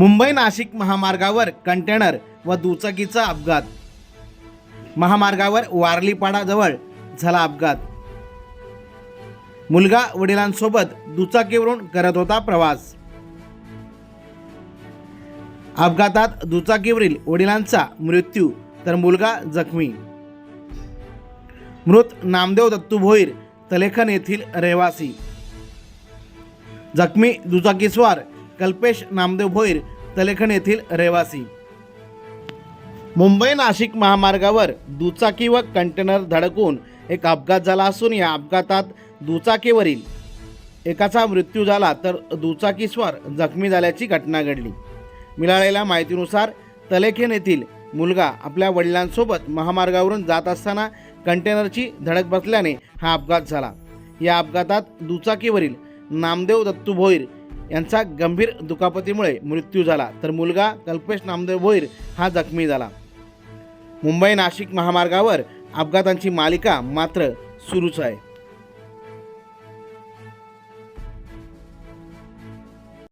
मुंबई नाशिक महामार्गावर कंटेनर व दुचाकीचा अपघात. महामार्गावर वारलीपाडाजवळ झाला अपघात. मुलगा वडिलांसोबत दुचाकीवरून करत होता प्रवास. अपघातात दुचाकीवरील वडिलांचा मृत्यू तर मुलगा जखमी. मृत नामदेव दत्तू भोईर तलेखन येथील रहिवासी. जखमी दुचाकीस्वार कल्पेश नामदेव भोईर तलेखन येथील रहिवासी. मुंबई नाशिक महामार्गावर दुचाकी व कंटेनर धडकून एक अपघात झाला असून या अपघातात दुचाकीवरील एकाचा मृत्यू झाला तर दुचाकीस्वार जखमी झाल्याची घटना घडली. मिळालेल्या माहितीनुसार तलेखेन येथील मुलगा आपल्या वडिलांसोबत महामार्गावरून जात असताना कंटेनरची धडक बसल्याने हा अपघात झाला. या अपघातात दुचाकीवरील नामदेव दत्तू भोईर यांचा गंभीर दुखापतीमुळे मृत्यू झाला. तर मुलगा कल्पेश नामदेव भोईर हा जखमी झाला. मुंबई नाशिक महामार्गावर अपघातांची मालिका मात्र सुरूच आहे.